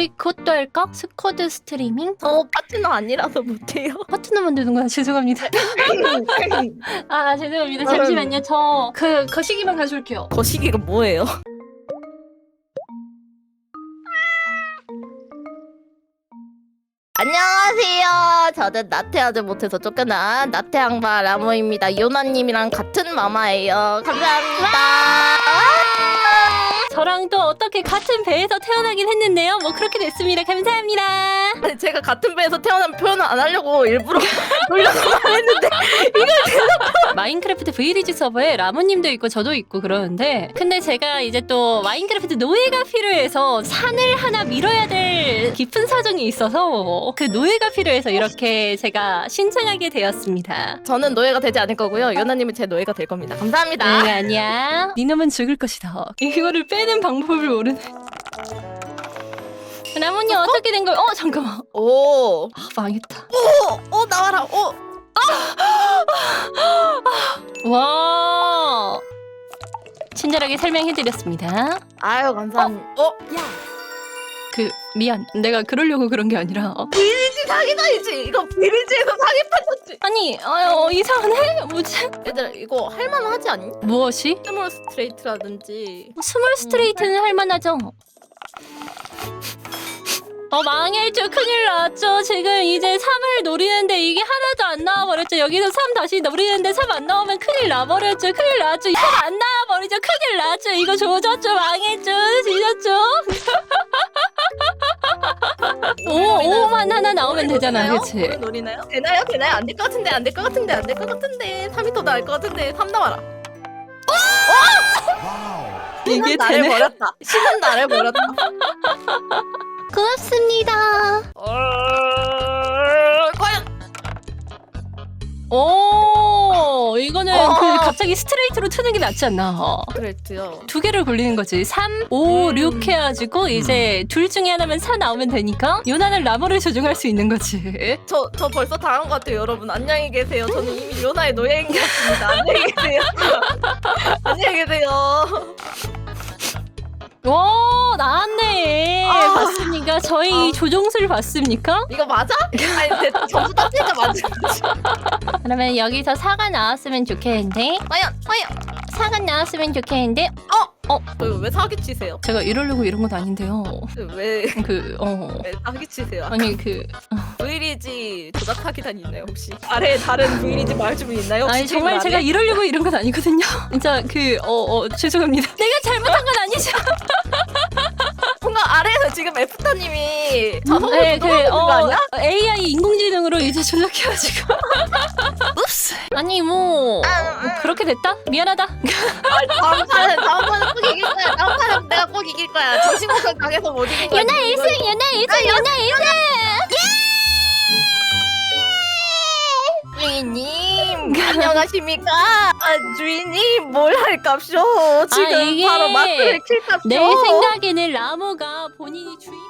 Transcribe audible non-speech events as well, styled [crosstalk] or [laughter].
우리 그것도 할까? 스쿼드 스트리밍? 저 파트너 아니라서 못해요. [laughs] 파트너 만드는 거야 [laughs] 죄송합니다 [laughs] 아 죄송합니다 잠시만요 저 그 거시기만 가져올게요 거시기가 뭐예요? 안녕하세요. 저는 나태하지 못해서 쫓겨난 나태양바 라모입니다. 요나님이랑 같은 마마예요. 감사합니다. 저랑 또 어떻게 같은 배에서 태어나긴 했는데요. 뭐 그렇게 됐습니다. 감사합니다. 아니, 제가 같은 배에서 태어난 표현을 안 하려고 일부러 [laughs] 돌려서 말했는데 마인크래프트 V리지 서버에 라모님도 있고 저도 있고 그러는데 근데 제가 이제 또 마인크래프트 노예가 필요해서 산을 하나 밀어야 될 깊은 사정이 있어서 그 노예가 필요해서 이렇게 제가 신청하게 되었습니다 저는 노예가 되지 않을 거고요. 요나님은 제 노예가 될 겁니다. 감사합니다. 응 아니야 네 놈은 죽을 것이다 이거를 빼는 방법을 모르네 라모님 어떻게 된 거야? 어 잠깐만 오, 아 망했다 오, 오 나와라. 오, 와. 친절하게 설명해드렸습니다. 아유 감사합니다. 어, 그 미안. 내가 그러려고 그런 게 아니라. 어, 비리지 사기다이지. 이거 비리지에서 사기 판쳤지. 아니 어, 어, 이상하네? 뭐지? 얘들아 이거 할만하지 않니? 무엇이? 스몰 스트레이트라든지. 스몰 스트레이트는 할만하죠 어 망했죠. 큰일 났죠. 지금 이제 3을 노리는데 이게 하나도 안 나와버렸죠. 여기서 3 다시 노리는데 3 안 나오면 큰일 나버렸죠. 큰일 났죠. 3 안 나와버리죠. 큰일 났죠. 이거 조졌죠. 망했죠. 지졌죠. [laughs] 5 5만 하나 나오면 되잖아? 그치? 노리나요? 되나요? 되나요? 안 될 것 같은데 안 될 것 같은데 안 될 것 같은데. 3이 더 나을 것 같은데. 3 나와라. 이게 신은 나를 되네. 버렸다. 신은 나를 버렸다. [laughs] 고맙습니다 어... 과연 오 이거는 어. 그 갑자기 스트레이트로 트는 게 낫지 않나 어. 그랬지요. 두 개를 굴리는 거지 3, 5, 음. 6 해가지고 이제 둘 중에 하나면 4 나오면 되니까 요나는 라머를 조종할 수 있는 거지 [laughs] 저, 저 벌써 당한 것 같아요, 여러분. 안녕히 계세요. 저는 이미 요나의 노예인 것 같습니다. 안녕히 계세요. [laughs] 안녕히 계세요. 오 나왔네 아. 봤습니까? 저희 아. 조종술 봤습니까? 이거 맞아? 아니, 근데 점수 땄으니까 맞지. [laughs] 그러면 여기서 4가 나왔으면 좋겠는데 과연, 과연. 4가 나왔으면 좋겠는데 왜, 왜 사기치세요? 제가 이러려고 이런 건 아닌데요 왜, 그 어 왜 사기치세요? 아니 그 브이리지 조작 사기단이 있나요 혹시? 아래 다른 브이리지 말주민 있나요? 혹시 아니 정말 제가? 이러려고 이런 건 아니거든요. [laughs] 진짜 그 어 어 죄송합니다. 내가 잘못한 건 아니죠. 에프타님이 자석으로 네, 그, 거 어, 아니야? AI 인공지능으로 이제 조작해가지고. 읍스. [laughs] 아니 뭐, 뭐 그렇게 됐다? 미안하다. 다음 판은 다음 판은 꼭 이길 거야. 다음 판은 내가 꼭 이길 거야. 정신공격 당해서 못 이긴 거야. 연아 1승, 연아 1승, 연아 1승. 주인님 안녕하십니까? 아 주인님 뭘 할값쇼? 지금 아, 이게 바로 마스를 킬값쇼. 내 생각에는 라모가 본인이 주인.